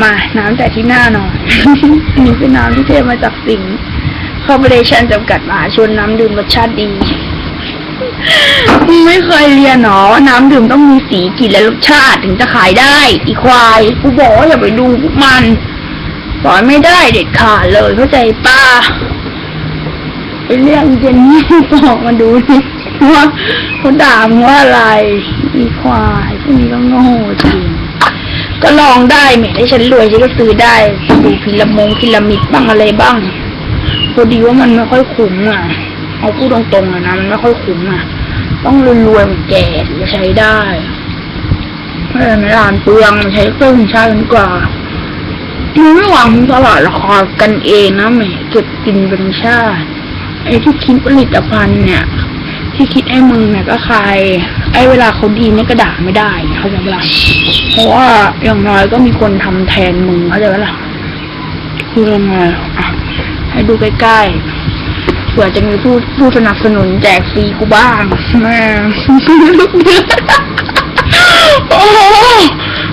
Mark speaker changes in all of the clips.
Speaker 1: มาน้ำแต่ที่หน้าหน่อยนนี้เป็นน้ำที่เทมาจากสิงคอร์ปอเรชั่นจำกัดมหาชนน้ำดื่มรสชาติดี ไม่เคยเรียนหนอว่าน้ำดื่มต้องมีสีกลิ่นและรสชาติถึงจะขายได้ อีควาย กูบอกว่าอย่าไปดูพวกมันสอนไม่ได้เด็ดขาดเลยเข้าใจป้าไอเรื่องเจนนี่บอกมาดูสิว่าเขาด่ามึงว่าอะไร อีควายพวกนี้ก็โง่จริง ก็ลองได้แหม่ได้ฉันรวยฉันก็ซื้อได้ดูพิลามงพิรามิดบ้างอะไรบ้างพอดีว่ามันไม่ค่อยคุ้มอะ เอาพูดตรงๆอะนะมันไม่ค่อยคุ้มอะ ต้องรวยๆเหมือนแกถึงจะใช้ได้ไม่ใช่ไม่ร้านเปลืองมันใช้เครื่องใช้ดีกว่ามึงไม่หวังตลาดราคากันเองนะแม่เก็บกินเป็นชาติไอ้ที่คิดผลิตภัณฑ์เนี่ย ที่คิดไอ้มึงเนี่ยก็ใคร ไอ้เวลาเขาดีเนี่ยก็ด่าไม่ได้เขาใจปะล่ะเพราะว่าอย่างน้อยก็มีคนทำแทนมึงเขาใจปะล่ะคือยังไงอะให้ดูใกล้ๆเผื่อจะมีผู้ผู้สนับสนุนแจกฟรีกูบ้างแม่โอ้โห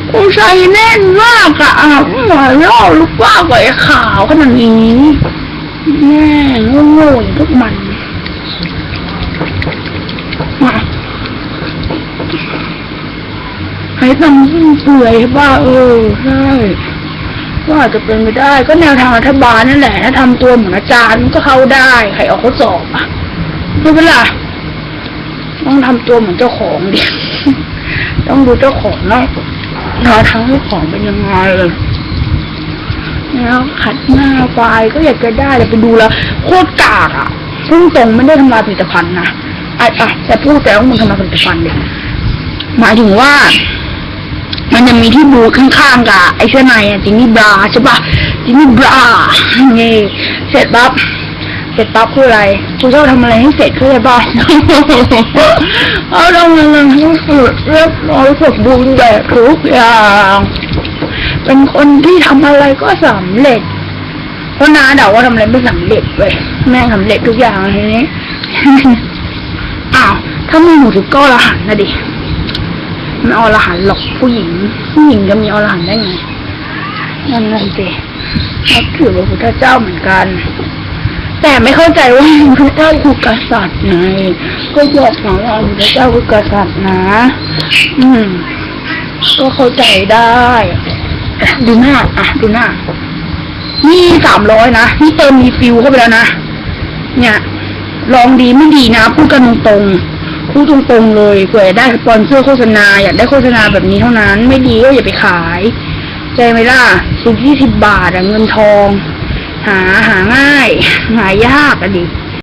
Speaker 1: โอ้ใส่แน่นมากอะอะหมายล่อลูกว่ากับไอ้ขาวขนาดนี้แม่งโง่ๆอย่างพวกมันมา ให้ทำสิ้นเปื่อยใช่ป่ะเออใช่ก็อาจจะเป็นไปได้ ก็แนวทางรัฐบาลนั่นแหละ ถ้าทำตัวเหมือนอาจารย์มันก็เข้าได้ใครออกข้อสอบอะใช่ไหมล่ะต้องทำตัวเหมือนเจ้าของดิต้องดูเจ้าของเนาะแนวทางเจ้าของเป็นยังไงแล้วขัดหน้าไฟก็อยากจะได้แต่ไปดูแล้วโคตรกากอะพุ่งตรงไม่ได้ทำลายผลิตภัณฑ์นะอะแต่พูดแต่ว่ามึงทำลายผลิตภัณฑ์ดิหมายถึงว่า มันจะมีที่บูธข้างๆกับไอ้เสื้อในอะจินนี่บราใช่ปะจินนี่บรานี่เสร็จปั๊บเสร็จปั๊บคืออะไรกูชอบทำอะไรให้เสร็จเข้าใจปะเอาทำอะไรให้เสร็จเรียบร้อยสมบูรณ์แบบทุกอย่างเป็นคนที่ทำอะไรก็สำเร็จเพราะน้าเดาว่าทำอะไรไม่สำเร็จเว้ยแม่สำเร็จทุกอย่างเลยทีนี้อ้าวถ้าไม่หนูถึงก็อรหันนะดิ ไม่อรหันหรอกผู้หญิง ผู้หญิงจะมีอรหันได้ไงนั่นนั่นสินับถือพระพุทธเจ้าเหมือนกัน แต่ไม่เข้าใจว่าพระเจ้าคือกษัตริย์ไงก็บอกมาว่าพระเจ้าคือกษัตริย์นะ อืม ก็เข้าใจได้ดูหน้าอะดูหน้า นี่สามร้อยนะนี่เติมมีฟิวเข้าไปแล้วนะเนี่ยลองดีไม่ดีนะพูดกันตรงๆ พูดตรงๆเลยเผื่อได้สปอนเซอร์โฆษณาอยากได้โฆษณาแบบนี้เท่านั้น ไม่ดีก็อย่าไปขาย ใจไหมล่ะสิบยี่สิบบาทอะเงินทอง หาหาง่าย หายากอะดิ